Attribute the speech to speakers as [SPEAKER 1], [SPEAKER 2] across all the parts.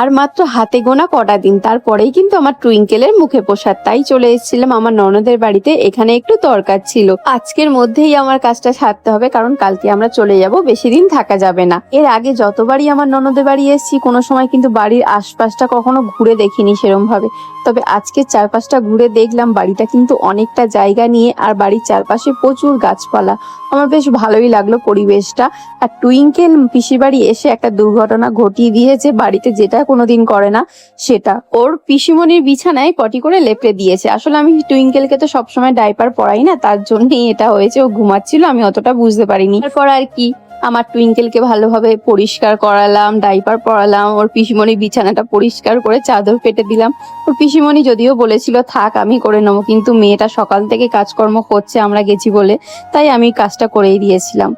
[SPEAKER 1] আর মাত্র হাতে গোনা কটা দিন, তারপরেই কিন্তু আমার টুইঙ্কেলের মুখে প্রসাদ। তাই চলে এসেছিলাম আমার ননদের বাড়িতে, এখানে একটু দরকার ছিল। আজকের মধ্যেই আমার কাজটা সারতে হবে, কারণ কালকে আমরা চলে যাব, বেশি দিন থাকা যাবে না। এর আগে যতবারই আমার ননদের বাড়ি এসেছি, কোনো সময় কিন্তু বাড়ির আশপাশটা কখনো ঘুরে দেখিনি সেরম ভাবে তবে আজকে চারপাশটা ঘুরে দেখলাম, বাড়িটা কিন্তু অনেকটা জায়গা নিয়ে, আর বাড়ির চারপাশে প্রচুর গাছপালা। আমার বেশ ভালোই লাগল পরিবেশটা। আর টুইঙ্কেল পিসি বাড়ি এসে একটা দুর্ঘটনা ঘটিয়ে দিয়েছে, বাড়িতে যেটা কোনোদিন করে না, সেটা। ওর পিসিমনির বিছানায় কটি করে লেপড়ে দিয়েছে। আসলে আমি টুইঙ্কেলকে তো সবসময় ডাইপার পরাই না, তার জন্যই এটা হয়েছে। ও ঘুমাচ্ছিল, আমি অতটা বুঝতে পারিনি। তারপর আর কি? আমার টুইঙ্কেলকে ভালোভাবে পরিষ্কার করালাম ডাইপার পরালাম, ওর পিসিমণি বিছানাটা পরিষ্কার করে চাদর পেতে দিলাম। ওর পিসিমণি যদিও বলেছিল, থাক, আমি করে নেব, কিন্তু মেয়েটা সকাল থেকে কাজকর্ম করছে, আমরা গেছি বলে, তাই আমি কাজটা করেই দিয়েছিলাম।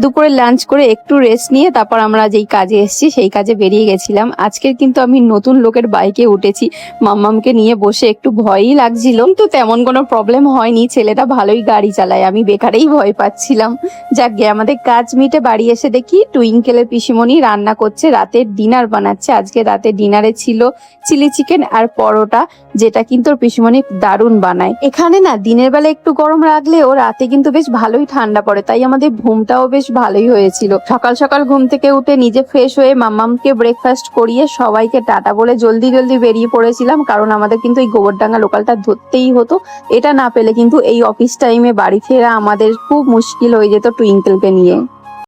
[SPEAKER 1] দুপুরে লাঞ্চ করে একটু রেস্ট নিয়ে তারপর আমরা যেই কাজে এসেছি, সেই কাজে বেরিয়ে গেছিলাম। আজকের কিন্তু আমি নতুন লোকের বাইকে উঠেছি। মাম্মামকে নিয়ে বসে একটু ভয়ই লাগছিল। কিন্তু তেমন কোনো প্রবলেম হয়নি, ছেলেটা ভালোই গাড়ি চালায়, আমি বেকারেই ভয় পাচ্ছিলাম। যাক গে, আমাদের কাজ মিটে বাড়ি এসে দেখি টুইঙ্কেলের পিসিমণি রান্না করছে, রাতের ডিনার বানাচ্ছে। আজকে রাতে ডিনারে ছিল চিলি চিকেন আর পরোটা, যেটা কিন্তু ওর পিসিমণি দারুণ বানায়। এখানে না, দিনের বেলা একটু গরম রাখলেও রাতে কিন্তু বেশ ভালোই ঠান্ডা পড়ে, তাই আমাদের ঘুমটাও বেশ ভালোই হয়েছিল। সকাল সকাল ঘুম থেকে উঠে নিজে ফ্রেশ হয়ে মাম্মামকে ব্রেকফাস্ট করিয়ে সবাইকে টাটা বলে জলদি জলদি বেরিয়ে পড়েছিলাম, কারণ আমাদের কিন্তু এই গোবরডাঙ্গা লোকালটা ধরতেই হতো। এটা না পেলে কিন্তু এই অফিস টাইমে বাড়ি ফেরা আমাদের খুব মুশকিল হয়ে যেত টুইঙ্কেলকে নিয়ে।